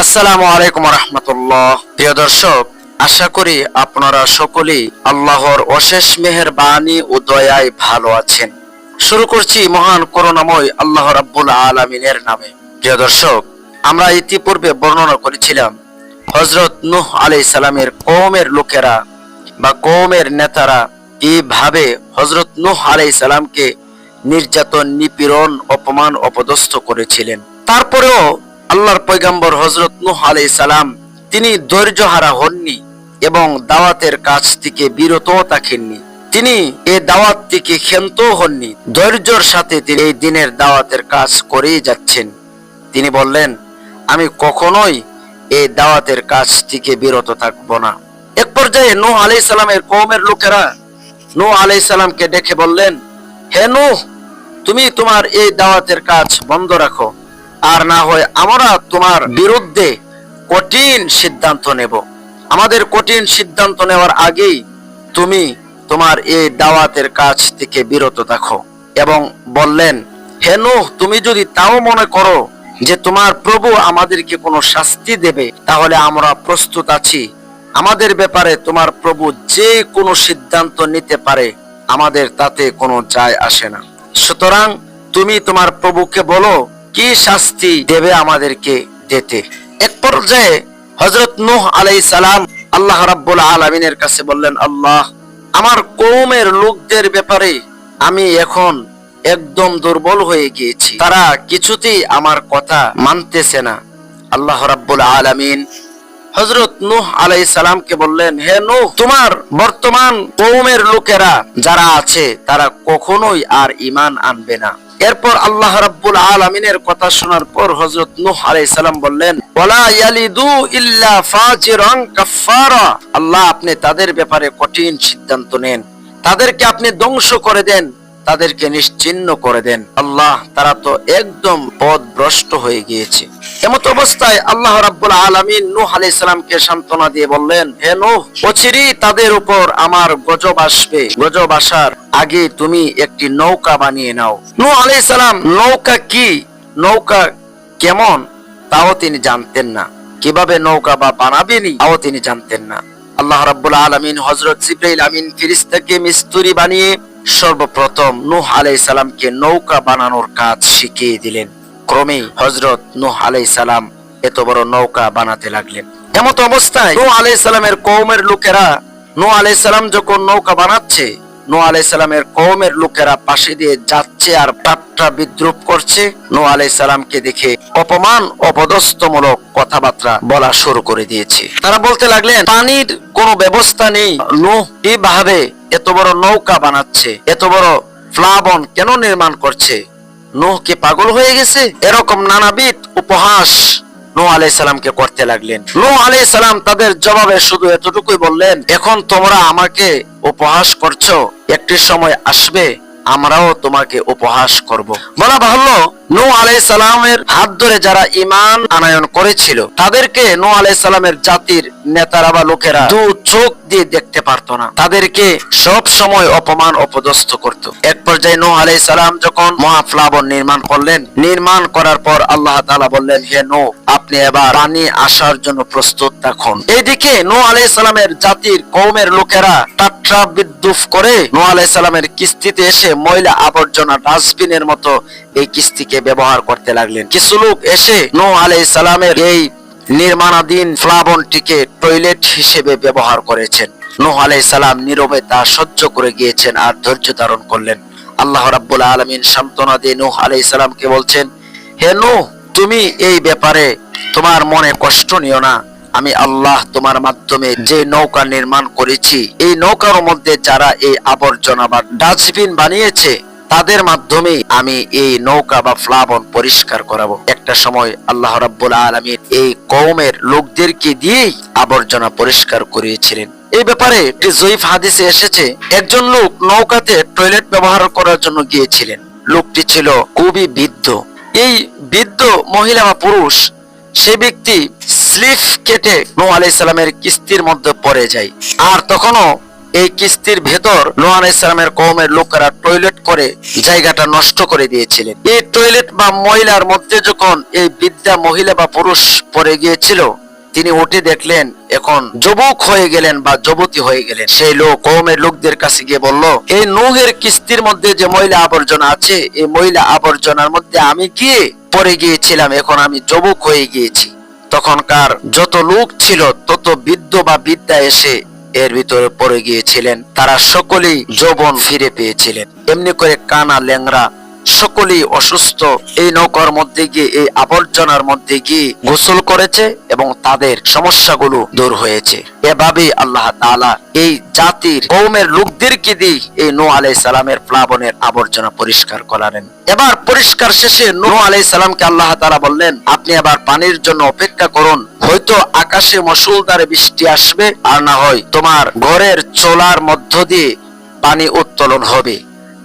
আসসালামু আলাইকুম রহমতুল্লাহ। প্রিয় দর্শক, আশা করি আপনারা সকলেই আল্লাহর অশেষ মেহেরবানি ও দয়ায় ভালো আছেন। শুরু করছি মহান করুণাময় আল্লাহ রাব্বুল আলমিনের নামে। প্রিয় দর্শক, আমরা ইতিপূর্বে বর্ণনা করেছিলাম হজরত নুহ আলাই সালামের কৌমের লোকেরা বা কৌমের নেতারা এইভাবে হজরত নুহ আলাই সালামকে নির্যাতন, নিপীড়ন, অপমান, অপদস্থ করেছিলেন। তারপরেও আল্লাহর পৈগম্বর হজরত নূহ আলাই সালাম, তিনি ধৈর্যহারা হননি এবং দাওয়াতের কাছ থেকে বিরত থাকেননি। তিনি এই দাওয়াত থেকে ক্ষান্ত হননি। ধৈর্যর সাথে তিনি এই দিনের দাওয়াতের কাজ করেই যাচ্ছেন। তিনি বললেন, আমি কখনোই এই দাওয়াতের কাজ থেকে বিরত থাকব না। এক পর্যায়ে নূহ আলাই সালামের কৌমের লোকেরা নূহ আলাই সালামকে ডেকে বললেন, হে নূহ, তুমি তোমার এই দাওয়াতের কাজ বন্ধ রাখো। আর না হয় আমরা তোমার বিরুদ্ধে কঠিন সিদ্ধান্ত নেব। আমাদের কঠিন সিদ্ধান্ত নেওয়ার আগেই তুমি তোমার এই দাওয়াতের কাজ থেকে বিরত থাকো এবং বললেন, হে তুমি যদি তাও মনে করো যে তোমার প্রভু আমাদেরকে কোনো শাস্তি দেবে, তাহলে আমরা প্রস্তুত আছি। আমাদের ব্যাপারে তোমার প্রভু যে কোনো সিদ্ধান্ত নিতে পারে, আমাদের তাতে কোনো যায় আসে না। সুতরাং তুমি তোমার প্রভুকে বলো কি শাস্তি দেবে আমাদেরকে দিতে এক পর্যায়ে হজরত নূহ আলাই সালাম আল্লাহ রাব্বুল আলমিনের কাছে বললেন, আল্লাহ, আমার কৌমের লোকদের ব্যাপারে আমি এখন একদম দুর্বল হয়ে গিয়েছি। তারা কিছুতেই আমার কথা মানতেছে না। আল্লাহ রাব্বুল আলামিন হজরত নূহ আলাই সালামকে বললেন, হে নূহ, তোমার বর্তমান কৌমের লোকেরা যারা আছে, তারা কখনোই আর ইমান আনবে না। এরপর আল্লাহ রাব্বুল আলামিনের কথা শোনার পর হযরত নূহ আলাইহিস সালাম বললেন, ওয়ালা ইয়ালিদু ইল্লা ফাজিরান কাফফারা। আল্লাহ আপনি তাদের ব্যাপারে কঠিন সিদ্ধান্ত নেন। তাদেরকে আপনি ধ্বংস করে দেন। তাদেরকে নিশ্চিন্ন করে দেন। আল্লাহ, তারা তো একদম পথভ্রষ্ট হয়ে গিয়েছে। এমত অবস্থায় আল্লাহ রাব্বুল আলামিন নূহ আলাইহিস সালামকে সান্ত্বনা দিয়ে বললেন, হে নূহ, অচিরেই তাদের উপর আমার গজব আসবে। গজব আসার আগে তুমি একটি নৌকা বানিয়ে নাও। নূহ আলাইহিস সালাম, নৌকা কি? নৌকা কেমন? তাও তিনি জানতেন না। কীভাবে নৌকা বা বানাবেনি? তাও তিনি জানতেন না। আল্লাহ রাব্বুল আলামিন হজরত জিব্রাইল আমিন ফিরিস্তাকে মিস্তুরি বানিয়ে সর্বপ্রথম নূহ আলাই সালামকে নৌকা বানানোর কাজ শিখিয়ে দিলেন। ক্রমে হজরত নূহ আলাই সালাম এত বড় নৌকা বানাতে লাগলেন। এমত অবস্থায় নূহ আলাই সালামের কৌমের লোকেরা, নূহ আলাই সালাম যখন নৌকা বানাচ্ছে নূহ আলাইহিস সালামের কওমের লোকেরা পাশে দিয়ে যাচ্ছে আর ঠাট্টা বিদ্রুপ করছে। নূহ আলাইহিস সালামকে দেখে অপমান, অপদস্থমূলক কথাবার্তা বলা শুরু করে দিয়েছে। তারা বলতে লাগলেন, পানির কোনো ব্যবস্থা নেই। নূহ কীভাবে এত বড় নৌকা বানাচ্ছে? এত বড় প্লাবন কেন নির্মাণ করছে? নূহ কি পাগল হয়ে গেছে? এরকম নানাবিধ উপহাস নূহ আলাইসালামকে করতে লাগলেন। নো আলাইসালাম তাদের জবাবে শুধু এতটুকুই বললেন, এখন তোমরা আমাকে উপহাস করছ, একটি সময় আসবে, আমরাও তোমাকে উপহাস করব। বলা বাহুল্য নূহ আলাইহিস সালামের হাত ধরে যারা ঈমান আনায়ন করেছিল, তাদেরকে নূহ আলাইহিস সালামের জাতির নেতারা বা লোকেরা দু চোখ দিয়ে দেখতে পারতো না। তাদেরকে সব সময় অপমান অপদস্থ করত। এক পর্যায়ে নূহ আলাইহিস সালাম যখন মহাপ্লাবন নির্মাণ করলেন, নির্মাণ করার পর আল্লাহ তাআলা বললেন, হে নূহ, আপনি এবার পানি আসার জন্য প্রস্তুত থাকুন। এইদিকে নো আলাইহিস সালামের জাতির কৌমের লোকেরা টাট্রা বিদ্রুপ করে নো আলাইহিস সালামের কিস্তিতে এসে ময়লা আবর্জনা ডাস্টবিনের মতো এই কিস্তিকে ব্যবহার করতে লাগলেন। কিছু লোক এসে নূহ আলাইহিস সালামের এই নির্মাণাধীন প্লাবনটিকে টয়লেট হিসেবে ব্যবহার করেছেন। নূহ আলাইহিস সালাম নীরবে তা সহ্য করে গিয়েছেন আর ধৈর্য ধারণ করলেন। আল্লাহ রাব্বুল আলামিন সান্ত্বনা দিয়ে নূহ আলাইহিস সালামকে বলছেন, হে নূহ, তুমি এই ব্যাপারে তোমার মনে কষ্ট নিও না। আমি আল্লাহ তোমার মাধ্যমে যে নৌকা নির্মাণ করেছি, এই নৌকার মধ্যে যারা এই আবর্জনা বা ডাস্টবিন বানিয়েছে তাদের মাধ্যমে আমি এই নৌকা বা প্লাবন পরিষ্কার করাবো। একটা সময় আল্লাহ রাব্বুল আলামিন এই কওমের লোকদেরকে দিয়েই আবর্জনা পরিষ্কার করিয়েছিলেন। এই ব্যাপারে একটি জয়ীফ হাদিসে এসেছে, একজন লোক নৌকাতে টয়লেট ব্যবহার করার জন্য গিয়েছিলেন। লোকটি ছিল খুবই বৃদ্ধ। এই বৃদ্ধ মহিলা বা পুরুষ, সে ব্যক্তি স্লিপ কেটে নূহ আলাইহিস সালামের কিস্তির মধ্যে পড়ে যায়। আর তখনও এই কিস্তির ভেতর নোয়ান ইসলামের কৌমের লোকেরা টয়লেট করে জায়গাটা নষ্ট করে দিয়েছিলেন। এই টয়লেট বা মহিলার মধ্যে যখন এই বিদ্যা মহিলা বা পুরুষ পড়ে গিয়েছিল, তিনি উঠে দেখলেন, এখন যুবক হয়ে গেলেন বা যুবতী হয়ে গেলেন। সেই লোক কৌমের লোকদের কাছে গিয়ে বলল, এই নুহের কিস্তির মধ্যে যে মহিলা আবর্জনা আছে, এই মহিলা আবর্জনার মধ্যে আমি গিয়ে পড়ে গিয়েছিলাম? এখন আমি যুবক হয়ে গিয়েছি। তখনকার যত লোক ছিল, তত বৃদ্ধ বা বিদ্যা এসে এর ভিতরে পড়ে গিয়েছিলেন। তারা সকলেই যৌবন ফিরে পেয়েছিলেন। এমনি করে কানা ল্যাংরা সকলেই অসুস্থ। এই নৌকার মধ্যে গিয়ে, এই আবর্জনার মধ্যে গিয়ে গোসল করেছে এবং তাদের সমস্যাগুলো দূর হয়েছে। এভাবেই আল্লাহ তাআলা এই জাতির কৌমের লোকদেরকে দিয়ে এই নো আলাই সালামের প্লাবনের আবর্জনা পরিষ্কার করালেন। এবার পরিষ্কার শেষে নো আলাই সালামকে আল্লাহ তালা বললেন, আপনি এবার পানির জন্য অপেক্ষা করুন। হয়তো আকাশে মসুলদারে বৃষ্টি আসবে, আর না হয় তোমার ঘরের চোলার মধ্য দিয়ে পানি উত্তোলন হবে।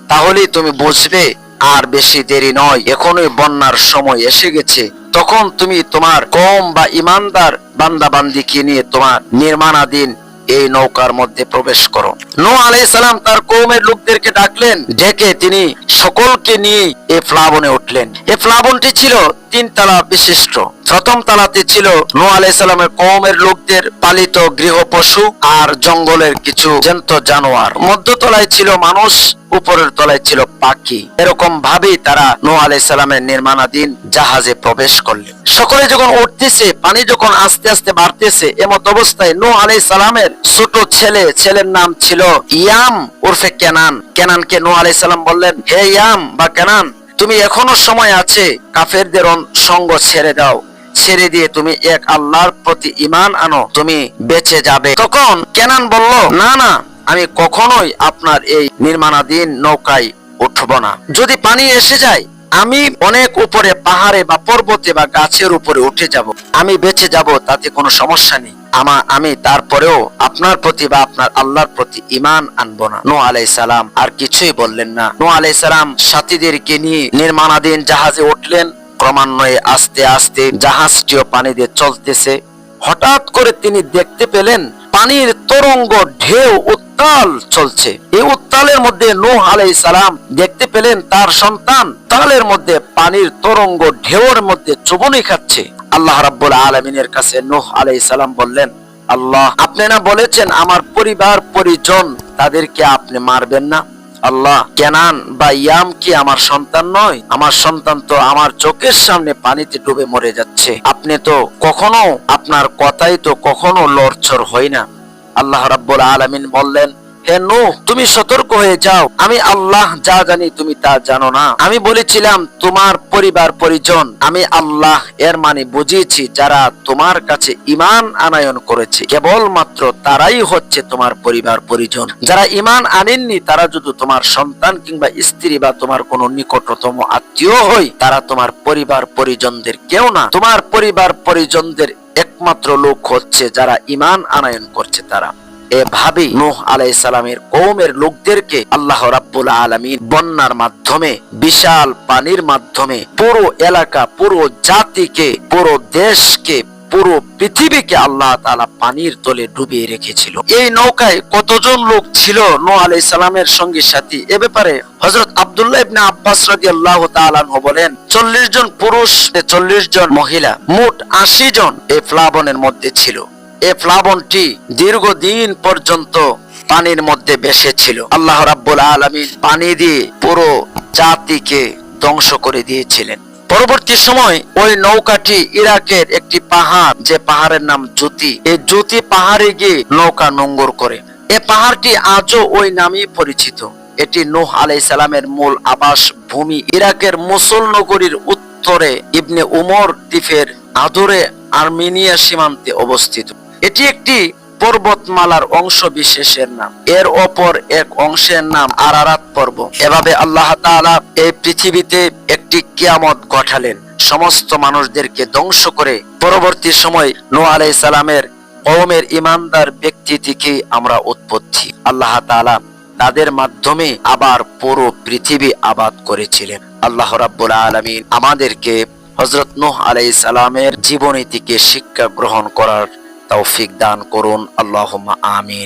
তাহলেই তুমি বুঝবে আর বেশি দেরি নয়, এখনই বন্যার সময় এসে গেছে। তখন তুমি তোমার কম বা ইমানদার বান্দাবান্দিকে নিয়ে তোমার নির্মাণাধীন এই নৌকার মধ্যে প্রবেশ করো। নো আলাই সালাম তার কৌমের লোকদেরকে ডাকলেন, ডেকে তিনি সকলকে নিয়ে এই প্লাবনে উঠলেন। এই প্লাবনটি ছিল তিন তালা বিশিষ্ট। প্রথম তালাতে ছিল নো আলাই সালামের কৌমের লোকদের পালিত গৃহ পশু আর জঙ্গলের কিছু জন্ত জানোয়ার। মধ্যতলায় ছিল মানুষ, উপরের তলায় ছিল পাখি। এরকম ভাবেই তারা নো আলাই সালামের নির্মাণাধীন জাহাজে প্রবেশ করলেন। সকলে যখন উঠতেছে, পানি যখন আস্তে আস্তে বাড়তেছে এমত অবস্থায় নো আলাই সালামের ছোট ছেলে, ছেলের নাম ছিল ইয়াম ওরফে কেনান। কেনানকে নো আলাই সালাম বললেন, হে ইয়াম বা কেনান, তুমি এখনও সময় আছে, কাফেরদের সঙ্গ ছেড়ে দাও। ছেড়ে দিয়ে তুমি এক আল্লাহর প্রতি ইমান আনো, তুমি বেঁচে যাবে। তখন কেনান বলল, না না, আমি কখনোই আপনার এই নির্মাণাধীন নৌকায় উঠব না। যদি পানি এসে যায় আমি অনেক উপরে, পাহাড়ে বা পর্বতে বা গাছের উপরে উঠে যাব। আমি বেঁচে যাব, তাতে কোনো সমস্যা নেই। আমা, আমি তারপরেও আপনার প্রতি বা আপনার আল্লাহর প্রতি ইমান আনব না। নো আলাই সালাম আর কিছুই বললেন না। নো আলাই সালাম সাথীদেরকে নিয়ে নির্মাণাধীন জাহাজে উঠলেন। ক্রমান্বয়ে আস্তে আস্তে জাহাজটিও পানি দিয়ে চলতেছে। হঠাৎ করে তিনি দেখতে পেলেন, পানির তরঙ্গ ঢেউ উত্তাল চলছে। এই উত্তালের মধ্যে নূহ আলাইহিস সালাম দেখতে পেলেন তার সন্তান তালের মধ্যে পানির তরঙ্গ ঢেউর মধ্যে চুবনি খাচ্ছে। আল্লাহ রাব্বুল আলামিনের কাছে নূহ আলাইহিস সালাম বললেন, আল্লাহ, আপনি না বলেছেন আমার পরিবার, পরিজন তাদেরকে আপনি মারবেন না? আল্লাহ, কেনান বা ইয়াম কি আমার সন্তান নয়? আমার সন্তান তো আমার চোখের সামনে পানিতে ডুবে মরে যাচ্ছে। আপনি তো কখনো, আপনার কথাই তো কখনো লড়ছর হয় না। আল্লাহ রাব্বুল আলামিন বললেন হে তুমি সতর্ক হয়ে যাও। আমি আল্লাহ যা জানি তুমি তা জানো না। আমি বলেছিলাম, তোমার পরিবার পরিজন। আমি আল্লাহ এর মানে বুঝিয়েছি, যারা তোমার কাছে ইমান আনায়ন করেছে। কেবলমাত্র তারাই হচ্ছে তোমার পরিবার পরিজন। যারা ইমান আনেননি, তারা যদি তোমার সন্তান কিংবা স্ত্রী বা তোমার কোনো নিকটতম আত্মীয় হয়, তারা তোমার পরিবার পরিজনদের কেউ না। তোমার পরিবার পরিজনদের একমাত্র লোক হচ্ছে যারা ইমান আনায়ন করছে তারা। এভাবেই নূহ আলাইহিস সালামের কওমের লোকদেরকে আল্লাহ রাব্বুল আলামিন বন্যার মাধ্যমে, বিশাল পানির মাধ্যমে পুরো এলাকা, পুরো জাতিকে, পুরো দেশকে, পুরো পৃথিবীকে আল্লাহ তালা পানির তলে ডুবিয়ে রেখেছিল। এই নৌকায় কতজন লোক ছিল নো আলাইহিস সালামের সঙ্গী সাথী? এ ব্যাপারে হযরত আবদুল্লাহ ইবনে আব্বাস রাদিয়াল্লাহু তাআলা আনহু বলেন 40 জন পুরুষ 40 জন মহিলা, মোট 80 জন এই প্লাবনের মধ্যে ছিল। এ প্লাবনটি দীর্ঘদিন পর্যন্ত পানির মধ্যে ভেসে ছিল আল্লাহ রাব্বুল আলামিন পানি দিয়ে পুরো জাতিকে ধ্বংস করে দিয়েছিলেন। পরবর্তী সময় ওই নৌকাটি ইরাকের একটি পাহাড়, যে পাহাড়ের নাম জ্যোতি এই জ্যোতি পাহাড়ে গিয়ে নৌকা নোঙ্গর করে। এ পাহাড়টি আজও ওই নামেই পরিচিত। এটি নূহ আলাই সালামের মূল আবাস ভূমি। ইরাকের মুসল নগরীর উত্তরে ইবনে উমর দ্বীপের আদরে আর্মেনিয়া সীমান্তে অবস্থিত। এটি একটি পর্বতমালার অংশ বিশেষের নাম। এর অপর এক অংশের নাম আরারাত পর্ব। এভাবে আল্লাহ তাআলা এই পৃথিবীতে একটি কিয়ামত ঘটালেন সমস্ত মানুষদেরকে ধ্বংস করে পরবর্তী সময় নূহ আলাইহিস সালামের কওমের ইমানদার ব্যক্তি থেকে আমরা উৎপত্তি। আল্লাহ তাআলা তাদের মাধ্যমে আবার পুরো পৃথিবী আবাদ করেছিলেন। আল্লাহ রাব্বুল আলামিন আমাদেরকে হযরত নূহ আলাইহিস সালামের জীবনী থেকে শিক্ষা গ্রহণ করার তৌফিক দান করুন। আল্লাহ আমিন।